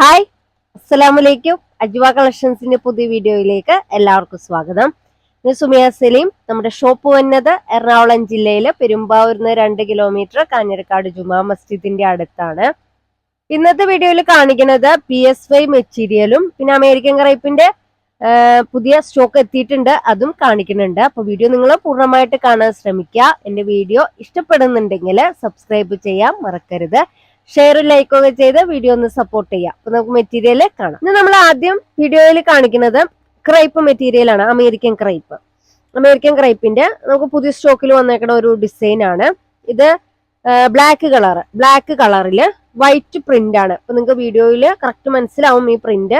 Hi അസ്സലാമലൈക്കും അജ്വ കളക്ഷൻസിന്റെ പുതിയ വീഡിയോയിലേക്ക് എല്ലാവർക്കും സ്വാഗതം. ഞാൻ സുമിയ സലീം. നമ്മുടെ ഷോപ്പ് വന്നത് എറണാകുളം ജില്ലയിലെ പെരുമ്പാവൂരിന്ന് രണ്ട് കിലോമീറ്റർ കാഞ്ഞിരക്കാട് ജുമാ മസ്ജിദിന്റെ അടുത്താണ്. ഇന്നത്തെ വീഡിയോയിൽ കാണിക്കുന്നത് പി എസ് വൈ മെറ്റീരിയലും പിന്നെ അമേരിക്കൻ ക്രൈപ്പിന്റെ പുതിയ സ്റ്റോക്ക് എത്തിയിട്ടുണ്ട് അതും കാണിക്കുന്നുണ്ട്. അപ്പൊ വീഡിയോ നിങ്ങൾ പൂർണമായിട്ട് കാണാൻ ശ്രമിക്കുക. എന്റെ വീഡിയോ ഇഷ്ടപ്പെടുന്നുണ്ടെങ്കിൽ സബ്സ്ക്രൈബ് ചെയ്യാൻ മറക്കരുത്. ഷെയറും ലൈക്കും ഒക്കെ ചെയ്ത് വീഡിയോ ഒന്ന് സപ്പോർട്ട് ചെയ്യാം. അപ്പൊ നമുക്ക് മെറ്റീരിയൽ കാണാം. ഇന്ന് നമ്മൾ ആദ്യം വീഡിയോയിൽ കാണിക്കുന്നത് ക്രൈപ്പ് മെറ്റീരിയൽ ആണ് അമേരിക്കൻ ക്രൈപ്പ് അമേരിക്കൻ ക്രൈപ്പിന്റെ നമുക്ക് പുതിയ സ്റ്റോക്കിൽ വന്നേക്കുന്ന ഒരു ഡിസൈൻ ആണ്. ഇത് ബ്ലാക്ക് കളർ ബ്ലാക്ക് കളറിൽ വൈറ്റ് പ്രിന്റ് ആണ്. അപ്പൊ നിങ്ങൾക്ക് വീഡിയോയിൽ കറക്റ്റ് മനസ്സിലാവും ഈ പ്രിന്റ്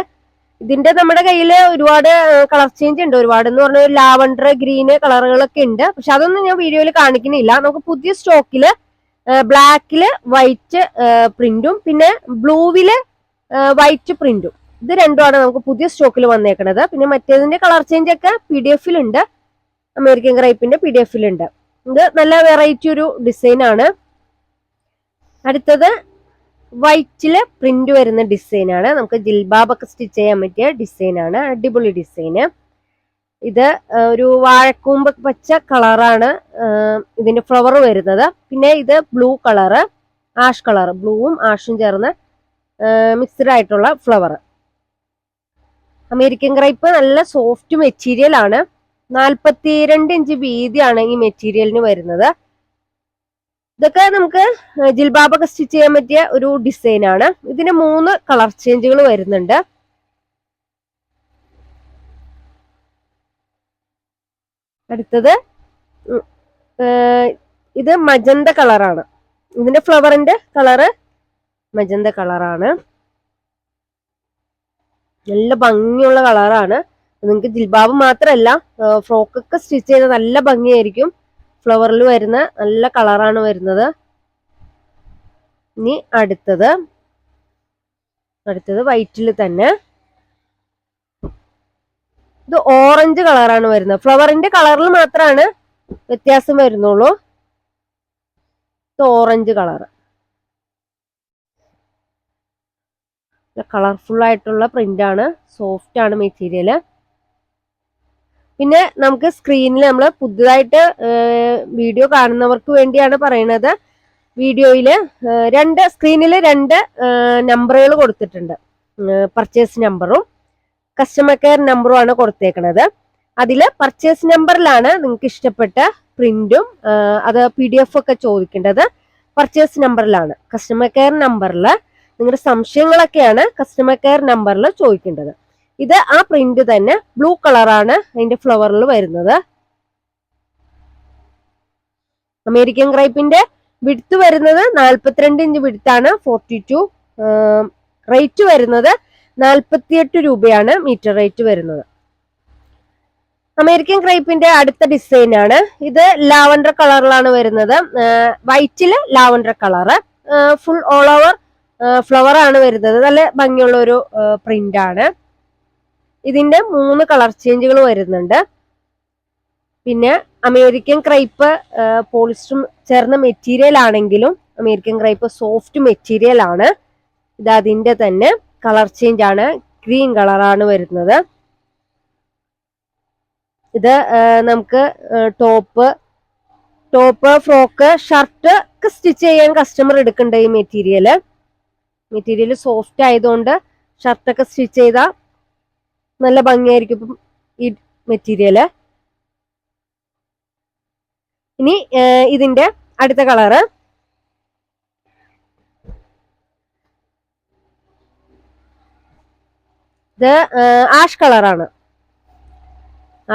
ഇതിന്റെ നമ്മുടെ കയ്യിൽ ഒരുപാട് കളർ ചേഞ്ച് ഉണ്ട്. ഒരുപാട് എന്ന് പറഞ്ഞ ലാവണ്ടർ ഗ്രീന് കളറുകളൊക്കെ ഉണ്ട്. പക്ഷെ അതൊന്നും ഞാൻ വീഡിയോയിൽ കാണിക്കുന്നില്ല. നമുക്ക് പുതിയ സ്റ്റോക്കിൽ ബ്ലാക്കിൽ വൈറ്റ് പ്രിന്റും. പിന്നെ ബ്ലൂവിൽ വൈറ്റ് പ്രിന്റും. ഇത് രണ്ടുമാണ് നമുക്ക് പുതിയ സ്റ്റോക്കിൽ വന്നേക്കണത്. പിന്നെ മറ്റേതിന്റെ കളർ ചേഞ്ച് ഒക്കെ പി ഡി എഫിലുണ്ട്. അമേരിക്കൻ ക്രൈപ്പിന്റെ പി ഡി എഫിലുണ്ട്. ഇത് നല്ല വെറൈറ്റി ഒരു ഡിസൈൻ ആണ് അടുത്തത് വൈറ്റിൽ പ്രിന്റ് വരുന്ന ഡിസൈൻ ആണ് നമുക്ക് ജിൽബാബൊക്കെ സ്റ്റിച്ച് ചെയ്യാൻ പറ്റിയ ഡിസൈൻ ആണ് അടിപൊളി ഡിസൈന്. ഇത് ഒരു വാഴക്കൂമ്പ് പച്ച കളറാണ് ഇതിന്റെ ഫ്ലവർ വരുന്നത്. പിന്നെ ഇത് ബ്ലൂ കളറ് ആഷ് കളർ ബ്ലൂവും ആഷും ചേർന്ന് മിക്സ്ഡ് ആയിട്ടുള്ള ഫ്ലവർ അമേരിക്കൻ ക്രൈപ്പ് നല്ല സോഫ്റ്റ് മെറ്റീരിയൽ ആണ്. നാൽപ്പത്തിരണ്ട് ഇഞ്ച് വീതിയാണ് ഈ മെറ്റീരിയലിന് വരുന്നത്. ഇതൊക്കെ നമുക്ക് ജിൽബാബൊക്കെ സ്റ്റിച്ച് ചെയ്യാൻ പറ്റിയ ഒരു ഡിസൈൻ ആണ് ഇതിന് മൂന്ന് കളർ ചേഞ്ചുകൾ വരുന്നുണ്ട്. അടുത്തത് ഇത് മജന്ത കളറാണ്. ഇതിന്റെ ഫ്ലവറിന്റെ കളറ് മജന്ത കളറാണ്. നല്ല ഭംഗിയുള്ള കളറാണ്. നിങ്ങൾക്ക് ജിൽബാബ് മാത്രമല്ല ഫ്രോക്കൊക്കെ സ്റ്റിച്ച് ചെയ്ത് നല്ല ഭംഗിയായിരിക്കും. ഫ്ലവറിൽ വരുന്ന നല്ല കളറാണ് വരുന്നത്. ഇനി അടുത്തത് അടുത്തത് വൈറ്റിൽ തന്നെ. ഇത് ഓറഞ്ച് കളറാണ് വരുന്നത്. ഫ്ലവറിന്റെ കളറിൽ മാത്രമാണ് വ്യത്യാസം വരുന്നുള്ളൂ. ഇത് ഓറഞ്ച് കളർ കളർഫുൾ ആയിട്ടുള്ള പ്രിന്റ് ആണ്. സോഫ്റ്റ് ആണ് മെറ്റീരിയൽ പിന്നെ നമുക്ക് സ്ക്രീനിൽ നമ്മൾ പുതുതായിട്ട് വീഡിയോ കാണുന്നവർക്ക് വേണ്ടിയാണ് പറയുന്നത് വീഡിയോയിൽ രണ്ട് സ്ക്രീനിൽ രണ്ട് നമ്പറുകൾ കൊടുത്തിട്ടുണ്ട്. പർച്ചേസ് നമ്പറും കസ്റ്റമർ കെയർ നമ്പറും ആണ് കൊടുത്തേക്കുന്നത് അതിൽ പർച്ചേസ് നമ്പറിലാണ് നിങ്ങൾക്ക് ഇഷ്ടപ്പെട്ട പ്രിന്റും അത് പി ഡി എഫ് ഒക്കെ ചോദിക്കേണ്ടത് പർച്ചേസ് നമ്പറിലാണ് കസ്റ്റമർ കെയർ നമ്പറിൽ നിങ്ങളുടെ സംശയങ്ങളൊക്കെയാണ് കസ്റ്റമർ കെയർ നമ്പറിൽ ചോദിക്കേണ്ടത്. ഇത് ആ പ്രിന്റ് തന്നെ ബ്ലൂ കളറാണ് അതിന്റെ ഫ്ലവറിൽ വരുന്നത്. അമേരിക്കൻ ക്രൈപ്പിന്റെ വിടുത്ത് വരുന്നത് നാൽപ്പത്തിരണ്ട് ഇഞ്ച് വിടുത്താണ് ഫോർട്ടി റേറ്റ് വരുന്നത് നാൽപ്പത്തിയെട്ട് രൂപയാണ് മീറ്റർ റേറ്റ് വരുന്നത്. അമേരിക്കൻ ക്രൈപ്പിന്റെ അടുത്ത ഡിസൈൻ ആണ്. ഇത് ലാവണ്ടർ കളറിലാണ് വരുന്നത്. വൈറ്റിൽ lavender colour. Full all over flower ആണ് വരുന്നത്. നല്ല ഭംഗിയുള്ള ഒരു പ്രിന്റ് ആണ്. ഇതിന്റെ മൂന്ന് കളർ ചേഞ്ചുകൾ വരുന്നുണ്ട്. പിന്നെ അമേരിക്കൻ ക്രൈപ്പ് പോളിസ്റ്ററും ചേർന്ന മെറ്റീരിയൽ ആണെങ്കിലും അമേരിക്കൻ ക്രൈപ്പ് സോഫ്റ്റ് മെറ്റീരിയൽ ആണ്. ഇത് അതിന്റെ തന്നെ. കളർ ചേഞ്ച് ആണ്. ഗ്രീൻ കളറാണ് വരുന്നത്. ഇത് നമുക്ക് ടോപ്പ് ടോപ്പ് ഫ്രോക്ക് ഷർട്ട് ഒക്കെ സ്റ്റിച്ച് ചെയ്യാൻ കസ്റ്റമർ എടുക്കേണ്ട ഈ മെറ്റീരിയൽ മെറ്റീരിയൽ സോഫ്റ്റ് ആയതുകൊണ്ട് ഷർട്ടൊക്കെ സ്റ്റിച്ച് ചെയ്താൽ നല്ല ഭംഗിയായിരിക്കും ഈ മെറ്റീരിയൽ ഇനി ഇതിന്റെ അടുത്ത കളറ് ഇത് ആഷ് കളറാണ്.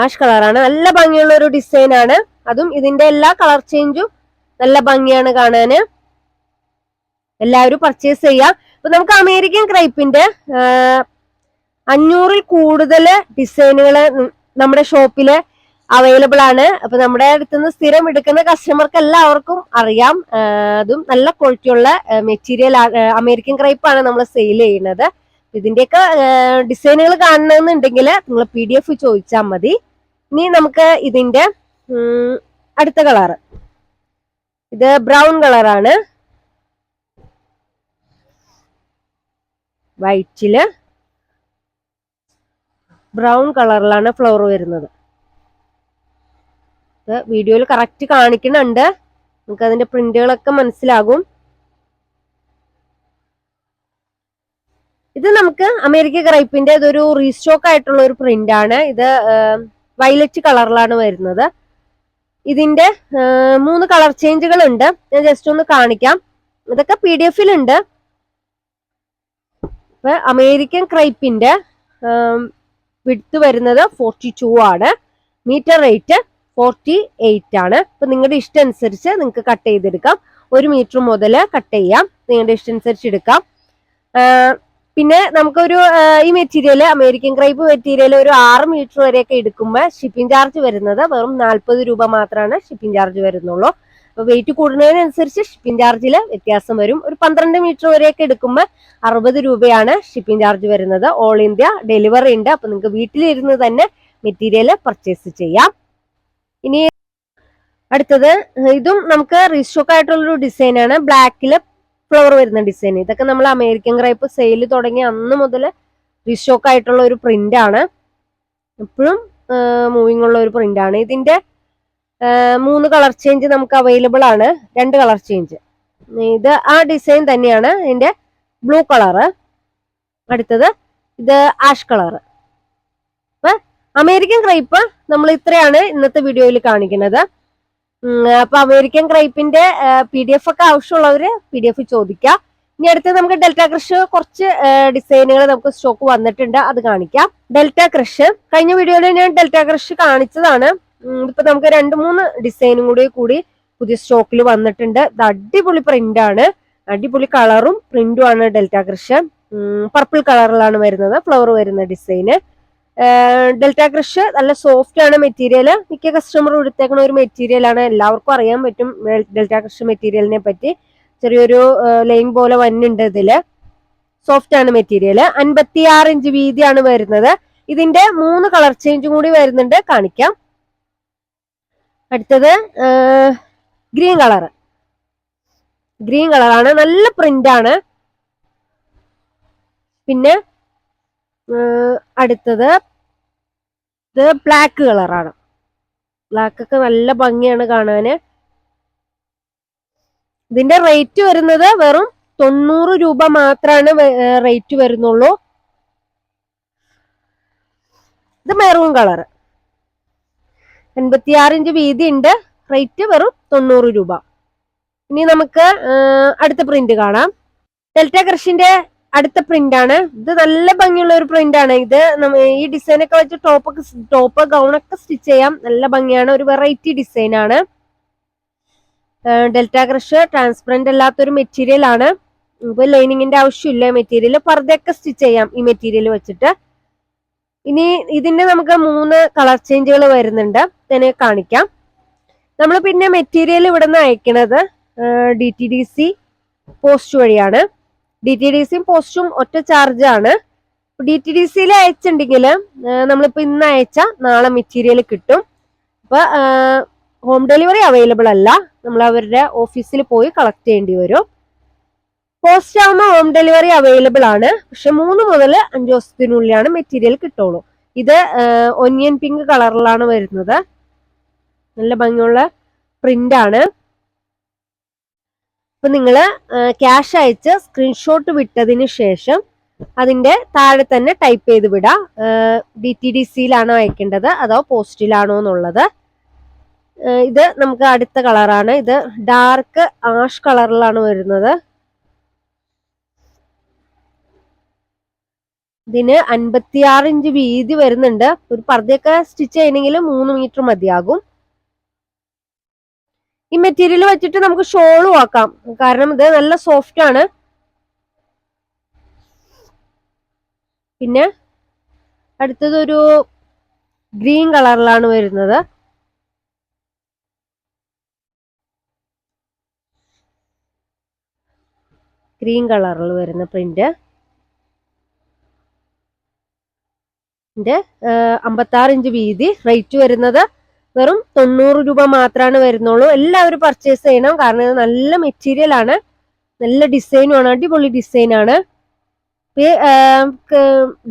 ആഷ് കളറാണ്. നല്ല ഭംഗിയുള്ള ഒരു ഡിസൈൻ ആണ് അതും ഇതിന്റെ എല്ലാ കളർ ചേഞ്ചും നല്ല ഭംഗിയാണ് കാണാന്. എല്ലാവരും പർച്ചേസ് ചെയ്യാം. അപ്പൊ നമുക്ക് അമേരിക്കൻ ക്രൈപ്പിന്റെ അഞ്ഞൂറിൽ കൂടുതൽ ഡിസൈനുകൾ നമ്മുടെ ഷോപ്പിൽ അവൈലബിൾ ആണ്. അപ്പൊ നമ്മുടെ അടുത്തുനിന്ന് സ്ഥിരം എടുക്കുന്ന കസ്റ്റമർക്ക് എല്ലാവർക്കും അറിയാം. അതും നല്ല ക്വാളിറ്റിയുള്ള മെറ്റീരിയൽ അമേരിക്കൻ ക്രൈപ്പ് ആണ് നമ്മൾ സെയിൽ ചെയ്യുന്നത്. ഇതിന്റെയൊക്കെ ഡിസൈനുകൾ കാണണമെന്നുണ്ടെങ്കിൽ നിങ്ങൾ പി ഡി എഫ് ചോദിച്ചാൽ മതി. ഇനി നമുക്ക് ഇതിന്റെ അടുത്ത കളറ് ഇത് ബ്രൗൺ കളറാണ്. വൈറ്റിൽ ബ്രൗൺ കളറിലാണ് ഫ്ലവർ വരുന്നത്. വീഡിയോയിൽ കറക്റ്റ് കാണിക്കുന്നുണ്ട്. നമുക്ക് അതിന്റെ പ്രിന്റുകളൊക്കെ മനസ്സിലാകും. ഇത് നമുക്ക് അമേരിക്ക ക്രൈപ്പിന്റെ ഇതൊരു റീസ്റ്റോക്ക് ആയിട്ടുള്ള ഒരു പ്രിന്റ് ആണ്. ഇത് വയലറ്റ് കളറിലാണ് വരുന്നത്. ഇതിന്റെ മൂന്ന് കളർ ചേഞ്ചുകൾ ഉണ്ട് ഞാൻ ജസ്റ്റ് ഒന്ന് കാണിക്കാം. ഇതൊക്കെ പി ഡി എഫിൽ ഉണ്ട് ഇപ്പൊ അമേരിക്കൻ ക്രൈപ്പിന്റെ വിടുത്ത് വരുന്നത് ഫോർട്ടി ടു ആണ്. മീറ്റർ റേറ്റ് ഫോർട്ടി എയ്റ്റ് ആണ്. ഇപ്പൊ നിങ്ങളുടെ ഇഷ്ടം അനുസരിച്ച് നിങ്ങൾക്ക് കട്ട് ചെയ്തെടുക്കാം. ഒരു മീറ്റർ മുതൽ കട്ട് ചെയ്യാം. നിങ്ങളുടെ ഇഷ്ടം അനുസരിച്ച് എടുക്കാം. പിന്നെ നമുക്കൊരു ഈ മെറ്റീരിയൽ അമേരിക്കൻ ക്രൈപ്പ് മെറ്റീരിയൽ ഒരു ആറ് മീറ്റർ വരെയൊക്കെ എടുക്കുമ്പോൾ ഷിപ്പിംഗ് ചാർജ് വരുന്നത് വെറും നാൽപ്പത് രൂപ മാത്രമാണ് ഷിപ്പിംഗ് ചാർജ് വരുന്നുള്ളൂ. അപ്പൊ വെയിറ്റ് കൂടുന്നതിനനുസരിച്ച് ഷിപ്പിംഗ് ചാർജിൽ വ്യത്യാസം വരും. ഒരു പന്ത്രണ്ട് മീറ്റർ വരെയൊക്കെ എടുക്കുമ്പോൾ അറുപത് രൂപയാണ് ഷിപ്പിംഗ് ചാർജ് വരുന്നത്. ഓൾ ഇന്ത്യ ഡെലിവറി ഉണ്ട്. അപ്പൊ നിങ്ങൾക്ക് വീട്ടിലിരുന്ന് തന്നെ മെറ്റീരിയൽ പർച്ചേസ് ചെയ്യാം. ഇനി അടുത്തത് ഇതും നമുക്ക് റീസ്റ്റോക്ക് ആയിട്ടുള്ളൊരു ഡിസൈൻ ആണ്. ബ്ലാക്കിൽ ഫ്ലവർ വരുന്ന ഡിസൈൻ ഇതൊക്കെ നമ്മൾ അമേരിക്കൻ ക്രൈപ്പ് സെയിൽ തുടങ്ങി അന്ന് മുതൽ റീസ്റ്റോക്ക് ആയിട്ടുള്ള ഒരു പ്രിന്റ് ആണ്. എപ്പോഴും മൂവിങ് ഉള്ള ഒരു പ്രിന്റ് ആണ്. ഇതിന്റെ മൂന്ന് കളർ ചേഞ്ച് നമുക്ക് അവൈലബിൾ ആണ്. രണ്ട് കളർ ചേഞ്ച് ഇത് ആ ഡിസൈൻ തന്നെയാണ്. ഇതിന്റെ ബ്ലൂ കളറ് അടുത്തത് ഇത് ആഷ് കളറ് അപ്പൊ അമേരിക്കൻ ക്രൈപ്പ് നമ്മൾ ഇത്രയാണ് ഇന്നത്തെ വീഡിയോയിൽ കാണിക്കുന്നത്. അപ്പൊ അമേരിക്കൻ ക്രൈപ്പിന്റെ പി ഡി എഫ് ഒക്കെ ആവശ്യമുള്ളവര് പി ഡി എഫ് ചോദിക്കാം. ഇനി അടുത്ത് നമുക്ക് ഡെൽറ്റ ക്രഷ് കുറച്ച് ഡിസൈനുകൾ നമുക്ക് സ്റ്റോക്ക് വന്നിട്ടുണ്ട് അത് കാണിക്കാം. Delta crush. കഴിഞ്ഞ വീഡിയോയിൽ ഞാൻ ഡെൽറ്റ ക്രഷ് കാണിച്ചതാണ്. ഇപ്പൊ നമുക്ക് രണ്ട് മൂന്ന് ഡിസൈനും കൂടി കൂടി പുതിയ സ്റ്റോക്കിൽ വന്നിട്ടുണ്ട്. ഇത് അടിപൊളി പ്രിന്റ് ആണ്. അടിപൊളി കളറും പ്രിന്റും ആണ് ഡെൽറ്റ ക്രഷ്. പർപ്പിൾ കളറിലാണ് വരുന്നത് ഫ്ലവർ വരുന്ന ഡിസൈന്. ഡെൽറ്റ ക്രഷ് നല്ല സോഫ്റ്റ് ആണ് മെറ്റീരിയൽ മിക്ക കസ്റ്റമർ എടുത്തേക്കുന്ന ഒരു മെറ്റീരിയൽ ആണ്. എല്ലാവർക്കും അറിയാൻ പറ്റും ഡെൽറ്റ ക്രഷ് മെറ്റീരിയലിനെ പറ്റി. ചെറിയൊരു ലൈൻ പോലെ വന്നുണ്ട് ഇതിൽ. സോഫ്റ്റ് ആണ് മെറ്റീരിയൽ അൻപത്തി ആറ് ഇഞ്ച് വീതിയാണ് വരുന്നത്. ഇതിന്റെ മൂന്ന് കളർ ചേഞ്ചും കൂടി വരുന്നുണ്ട്. കാണിക്കാം. അടുത്തത് ഗ്രീൻ കളർ ഗ്രീൻ കളറാണ് നല്ല പ്രിന്റ് ആണ്. പിന്നെ അടുത്തത് ഇത് ബ്ലാക്ക് കളറാണ് ബ്ലാക്ക് ഒക്കെ നല്ല ഭംഗിയാണ് കാണാന്. ഇതിന്റെ റേറ്റ് വരുന്നത് വെറും തൊണ്ണൂറ് രൂപ മാത്രമാണ് റേറ്റ് വരുന്നുള്ളൂ. ഇത് മെറൂൺ കളർ എൺപത്തിയാറ് ഇഞ്ച് വീതി ഉണ്ട്. റേറ്റ് വെറും തൊണ്ണൂറ് രൂപ. ഇനി നമുക്ക് അടുത്ത പ്രിന്റ് കാണാം. ഡെൽറ്റ ക്രഷിന്റെ അടുത്ത പ്രിന്റ് ആണ് ഇത് നല്ല ഭംഗിയുള്ള ഒരു പ്രിന്റ് ആണ് ഇത് ഈ ഡിസൈൻ ഒക്കെ വെച്ച് ടോപ്പ് ടോപ്പ് ഗൗൺ ഒക്കെ സ്റ്റിച്ച് ചെയ്യാം. നല്ല ഭംഗിയാണ്. ഒരു വെറൈറ്റി ഡിസൈൻ ആണ്. ഡെൽറ്റ ക്രഷ് ട്രാൻസ്പെറന്റ് അല്ലാത്തൊരു മെറ്റീരിയൽ ആണ്. ഇപ്പൊ ലൈനിങ്ങിന്റെ ആവശ്യമില്ല. മെറ്റീരിയൽ പർദ്ദയൊക്കെ സ്റ്റിച്ച് ചെയ്യാം ഈ മെറ്റീരിയൽ വെച്ചിട്ട്. ഇനി ഇതിന്റെ നമുക്ക് മൂന്ന് കളർ ചേഞ്ചുകൾ വരുന്നുണ്ട്. തന്നെ കാണിക്കാം. നമ്മൾ പിന്നെ മെറ്റീരിയൽ ഇവിടെ നിന്ന് അയക്കണത് D T D C post വഴിയാണ്. ഡി ടി ഡി സിയും പോസ്റ്റും ഒറ്റ ചാർജ് ആണ്. ഡി ടി ഡി സിയിൽ അയച്ചിട്ടുണ്ടെങ്കിൽ നമ്മളിപ്പോ ഇന്ന് അയച്ച നാളെ മെറ്റീരിയൽ കിട്ടും. അപ്പൊ ഹോം ഡെലിവറി അവൈലബിൾ അല്ല. നമ്മൾ അവരുടെ ഓഫീസിൽ പോയി കളക്ട് ചെയ്യേണ്ടി വരും. പോസ്റ്റ് ആകുമ്പോൾ ഹോം ഡെലിവറി അവൈലബിൾ ആണ്. പക്ഷെ മൂന്ന് മുതൽ അഞ്ച് ദിവസത്തിനുള്ളിലാണ് മെറ്റീരിയൽ കിട്ടുള്ളൂ. ഇത് ഒനിയൻ പിങ്ക് കളറിലാണ് വരുന്നത്. നല്ല ഭംഗിയുള്ള പ്രിന്റ് ആണ്. അപ്പൊ നിങ്ങൾ ക്യാഷ് അയച്ച് സ്ക്രീൻഷോട്ട് വിട്ടതിന് ശേഷം അതിന്റെ താഴെ തന്നെ ടൈപ്പ് ചെയ്ത് വിടാം. ഡി ടി ഡി സിയിലാണോ അയക്കേണ്ടത്? അതോ പോസ്റ്റിലാണോ എന്നുള്ളത്. ഇത് നമുക്ക് അടുത്ത കളറാണ് ഇത് ഡാർക്ക് ആഷ് കളറിലാണ് വരുന്നത്. ഇതിന് അൻപത്തിയാറ് ഇഞ്ച് വീതി വരുന്നുണ്ട്. ഒരു പർദ്ദയൊക്കെ സ്റ്റിച്ച് ചെയ്യണമെങ്കിൽ മൂന്ന് മീറ്റർ മതിയാകും. ഈ മെറ്റീരിയൽ വെച്ചിട്ട് നമുക്ക് ഷോളും ആക്കാം. കാരണം ഇത് നല്ല സോഫ്റ്റ് ആണ്. പിന്നെ അടുത്തതൊരു ഗ്രീൻ കളറിലാണ് വരുന്നത്. ഗ്രീൻ കളറിൽ വരുന്ന പ്രിന്റ് അമ്പത്താറ് ഇഞ്ച് വീതി റേറ്റ് വരുന്നത് വെറും തൊണ്ണൂറ് രൂപ മാത്രമാണ് വരുന്നുള്ളൂ എല്ലാവരും പർച്ചേസ് ചെയ്യണം. കാരണം ഇത് നല്ല മെറ്റീരിയൽ ആണ്. നല്ല ഡിസൈനും ആണ്. അടിപൊളി ഡിസൈൻ ആണ്.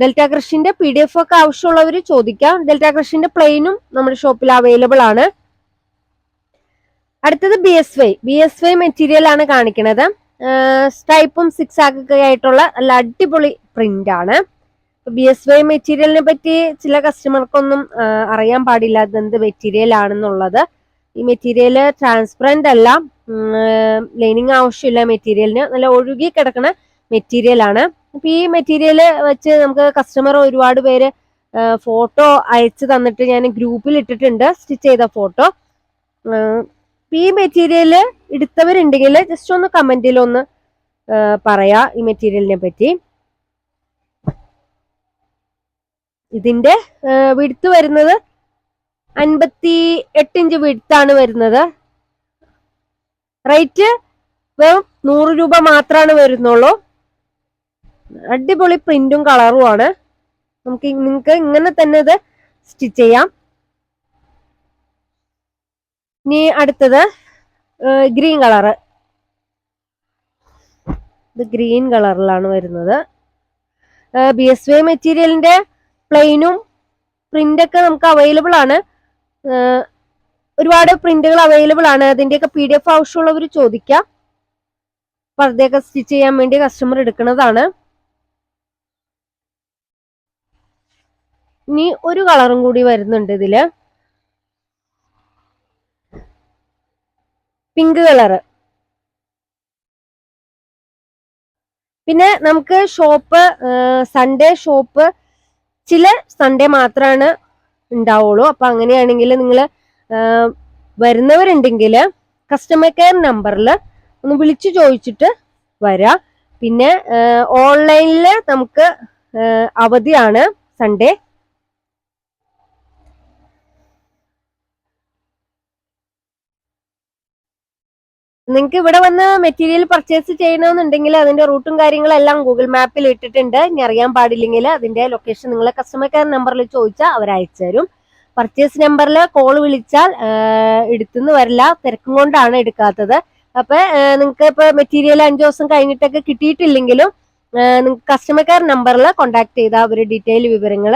ഡെൽറ്റ ക്രഷിന്റെ പി ഡി എഫ് ഒക്കെ ആവശ്യമുള്ളവർ ചോദിക്കാം. ഡെൽറ്റ ക്രഷിന്റെ പ്ലെയിനും നമ്മുടെ ഷോപ്പിൽ അവൈലബിൾ ആണ്. അടുത്തത് B S Y B S Y material ആണ് കാണിക്കുന്നത് സ്ട്രൈപ്പും സിക്സ് ആക്കൊക്കെ ആയിട്ടുള്ള നല്ല അടിപൊളി പ്രിന്റ് ആണ്. ബി എസ് വൈ മെറ്റീരിയലിനെ പറ്റി ചില കസ്റ്റമർക്കൊന്നും അറിയാൻ പാടില്ല എന്ത് മെറ്റീരിയൽ ആണെന്നുള്ളത്. ഈ മെറ്റീരിയൽ ട്രാൻസ്പെറന്റ് അല്ല ലൈനിങ് ആവശ്യമില്ല മെറ്റീരിയലിന് നല്ല ഒഴുകി കിടക്കുന്ന മെറ്റീരിയൽ ആണ്. അപ്പൊ ഈ മെറ്റീരിയൽ വെച്ച് നമുക്ക് കസ്റ്റമർ ഒരുപാട് പേര് ഫോട്ടോ അയച്ചു തന്നിട്ട് ഞാൻ ഗ്രൂപ്പിൽ ഇട്ടിട്ടുണ്ട് സ്റ്റിച്ച് ചെയ്ത ഫോട്ടോ ഈ മെറ്റീരിയൽ എടുത്തവരുണ്ടെങ്കിൽ ജസ്റ്റ് ഒന്ന് കമന്റിൽ ഒന്ന് പറയാ ഈ മെറ്റീരിയലിനെ പറ്റി. ഇതിന്റെ വിടുത്ത് വരുന്നത് അൻപത്തി എട്ട് ഇഞ്ച് വിടുത്താണ് വരുന്നത്. റേറ്റ് വെറും നൂറ് രൂപ മാത്രമാണ് വരുന്നുള്ളൂ. അടിപൊളി പ്രിന്റും കളറും ആണ്. നമുക്ക് നിങ്ങൾക്ക് ഇങ്ങനെ തന്നെ ഇത് സ്റ്റിച്ച് ചെയ്യാം. ഇനി അടുത്തത് ഗ്രീൻ കളറ്. ഇത് ഗ്രീൻ കളറിലാണ് വരുന്നത്. ബി എസ് വൈ മെറ്റീരിയലിന്റെ പ്ലെയിനും പ്രിന്റൊക്കെ നമുക്ക് അവൈലബിൾ ആണ്. ഒരുപാട് പ്രിന്റുകൾ അവൈലബിൾ ആണ്. അതിന്റെയൊക്കെ പി ഡി എഫ് ആവശ്യമുള്ളവർ ചോദിക്കാം. പർദ്ദയൊക്കെ സ്റ്റിച്ച് ചെയ്യാൻ വേണ്ടി കസ്റ്റമർ എടുക്കുന്നതാണ്. ഇനി ഒരു കളറും കൂടി വരുന്നുണ്ട് ഇതിൽ. പിങ്ക് കളറ് പിന്നെ നമുക്ക് ഷോപ്പ് സൺഡേ ഷോപ്പ് ചില സൺഡേ മാത്രമാണ് ഉണ്ടാവുള്ളൂ അപ്പൊ അങ്ങനെയാണെങ്കിൽ നിങ്ങൾ വരുന്നവരുണ്ടെങ്കിൽ കസ്റ്റമർ കെയർ നമ്പറിൽ ഒന്ന് വിളിച്ചു ചോദിച്ചിട്ട് വരാം. പിന്നെ ഓൺലൈനിൽ നമുക്ക് അവധിയാണ് സൺഡേ നിങ്ങൾക്ക് ഇവിടെ വന്ന് മെറ്റീരിയൽ പർച്ചേസ് ചെയ്യണമെന്നുണ്ടെങ്കിൽ അതിന്റെ റൂട്ടും കാര്യങ്ങളും എല്ലാം ഗൂഗിൾ മാപ്പിൽ ഇട്ടിട്ടുണ്ട്. ഇനി അറിയാൻ പാടില്ലെങ്കിൽ അതിന്റെ ലൊക്കേഷൻ നിങ്ങളെ കസ്റ്റമർ കെയർ നമ്പറിൽ ചോദിച്ചാൽ അവർ അയച്ചു തരും. പർച്ചേസ് നമ്പറിൽ കോൾ വിളിച്ചാൽ എടുത്തുനിന്ന് വരില്ല. തിരക്കും കൊണ്ടാണ് എടുക്കാത്തത്. അപ്പൊ നിങ്ങൾക്ക് ഇപ്പൊ മെറ്റീരിയൽ അഞ്ചു ദിവസം കഴിഞ്ഞിട്ടൊക്കെ കിട്ടിയിട്ടില്ലെങ്കിലും നിങ്ങൾക്ക് കസ്റ്റമർ കെയർ നമ്പറിൽ കോൺടാക്ട് ചെയ്താൽ അവർ ഡീറ്റെയിൽ വിവരങ്ങൾ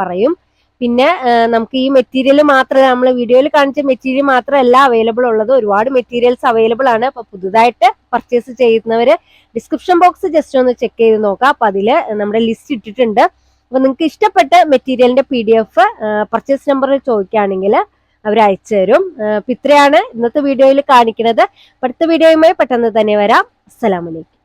പറയും. പിന്നെ നമുക്ക് ഈ മെറ്റീരിയൽ മാത്രമേ നമ്മൾ വീഡിയോയിൽ കാണിച്ച മെറ്റീരിയൽ മാത്രമല്ല അവൈലബിൾ ഉള്ളത്. ഒരുപാട് മെറ്റീരിയൽസ് അവൈലബിൾ ആണ്. അപ്പൊ പുതുതായിട്ട് പർച്ചേസ് ചെയ്യുന്നവര് ഡിസ്ക്രിപ്ഷൻ ബോക്സ് ജസ്റ്റ് ഒന്ന് ചെക്ക് ചെയ്ത് നോക്കാം. അപ്പൊ അതിൽ നമ്മുടെ ലിസ്റ്റ് ഇട്ടിട്ടുണ്ട്. അപ്പൊ നിങ്ങൾക്ക് ഇഷ്ടപ്പെട്ട മെറ്റീരിയലിന്റെ പി ഡി എഫ് പർച്ചേസ് നമ്പറിൽ ചോദിക്കുകയാണെങ്കിൽ അവർ അയച്ചു തരും. ഇത്രയാണ് ഇന്നത്തെ വീഡിയോയിൽ കാണിക്കുന്നത്. അടുത്ത വീഡിയോയുമായി പെട്ടെന്ന് തന്നെ വരാം. അസ്സലാമലൈക്കും